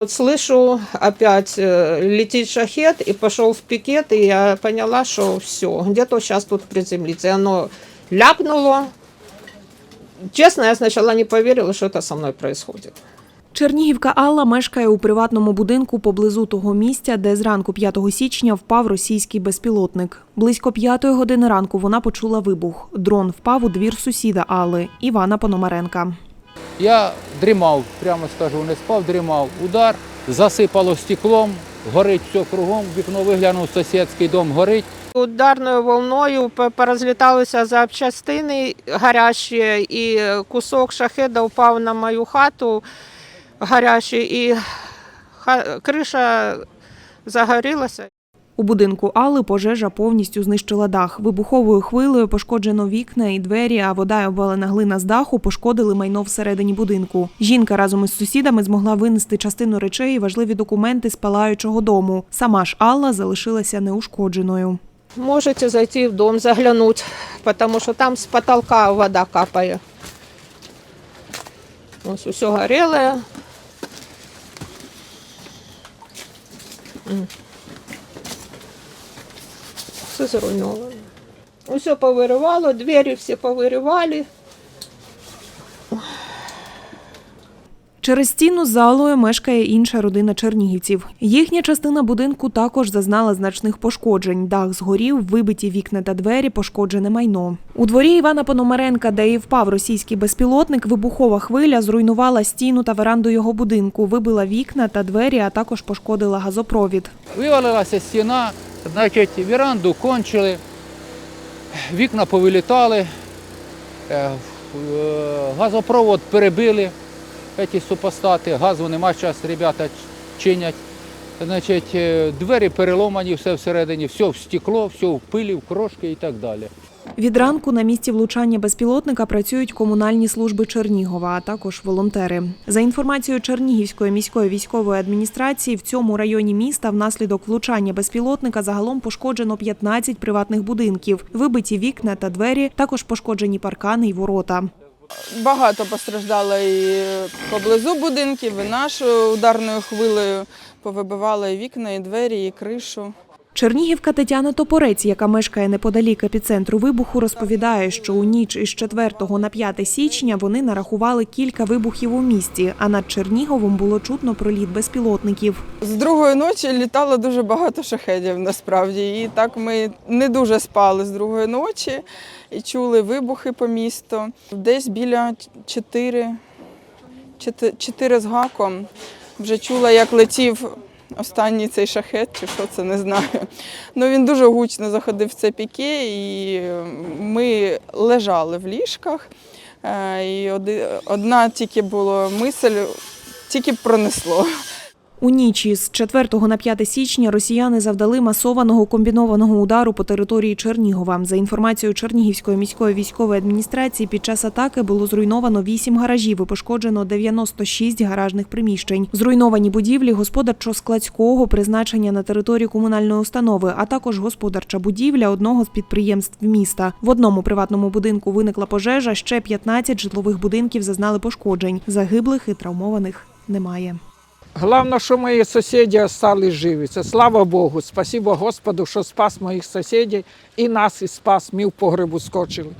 вот слышу, опять э, летит шахет, и пошел в пикет, и я поняла, что все, где-то сейчас тут приземлится. И оно ляпнуло. Честно, я сначала не поверила, что это со мной происходит. Чернігівка Алла мешкає у приватному будинку поблизу того місця, де зранку 5 січня впав російський безпілотник. Близько п'ятої години ранку вона почула вибух. Дрон впав у двір сусіда Алли Івана Пономаренка. Я дрімав, прямо скажу, не спав, дрімав. Удар, засипало стеклом, горить все кругом, вікно виглянув, сусідський дом горить. Ударною волною по- порозліталися запчастини гарячі, і кусок шахеда впав на мою хату гарячий, і криша загорілася. У будинку Алли пожежа повністю знищила дах. Вибуховою хвилею пошкоджено вікна і двері, а вода й обвалена глина з даху пошкодили майно всередині будинку. Жінка разом із сусідами змогла винести частину речей і важливі документи з палаючого дому. Сама ж Алла залишилася неушкодженою. Можете зайти в дом, заглянуть, потому что там с потолка вода капает. Ось все горелое. Все зруйновано. Все повиривало, двері всі повиривали. Через стіну з залою мешкає інша родина чернігівців. Їхня частина будинку також зазнала значних пошкоджень. Дах згорів, вибиті вікна та двері, пошкоджене майно. У дворі Івана Пономаренка, де і впав російський безпілотник, вибухова хвиля зруйнувала стіну та веранду його будинку, вибила вікна та двері, а також пошкодила газопровід. Вивалилася стіна, значить, віранду кончили, вікна повилітали, е, е, газопровод перебили, ці супостати, газу нема, зараз ребята чинять. Значить, е, двері переломані, все всередині, все в стекло, все в пилі, в крошки і так далі. Від ранку на місці влучання безпілотника працюють комунальні служби Чернігова, а також волонтери. За інформацією Чернігівської міської військової адміністрації, в цьому районі міста внаслідок влучання безпілотника загалом пошкоджено 15 приватних будинків, вибиті вікна та двері, також пошкоджені паркани й ворота. Багато постраждало і поблизу будинків, і нашою ударною хвилею повибивало і вікна, і двері, і кришу. Чернігівка Тетяна Топорець, яка мешкає неподалік епіцентру вибуху, розповідає, що у ніч із 4 на 5 січня вони нарахували кілька вибухів у місті, а над Черніговом було чутно проліт безпілотників. З другої ночі літало дуже багато шахедів насправді. І так ми не дуже спали з другої ночі і чули вибухи по місту. Десь біля 4, 4 з гаком вже чула, як летів останній цей шахет, чи що це не знаю. Ну він дуже гучно заходив в це піке, і ми лежали в ліжках. Е, І одна тільки була мисль, тільки пронесло. У ніч із 4 на 5 січня росіяни завдали масованого комбінованого удару по території Чернігова. За інформацією Чернігівської міської військової адміністрації, під час атаки було зруйновано 8 гаражів і пошкоджено 96 гаражних приміщень. Зруйновані будівлі господарчо-складського призначення на території комунальної установи, а також господарча будівля одного з підприємств міста. В одному приватному будинку виникла пожежа. Ще 15 житлових будинків зазнали пошкоджень. Загиблих і травмованих немає. Головне, що мої сусіди стали живі. Це слава Богу. Спасибо Господу, що спас моїх сусідів і нас і спас. Ми в погребу скочили.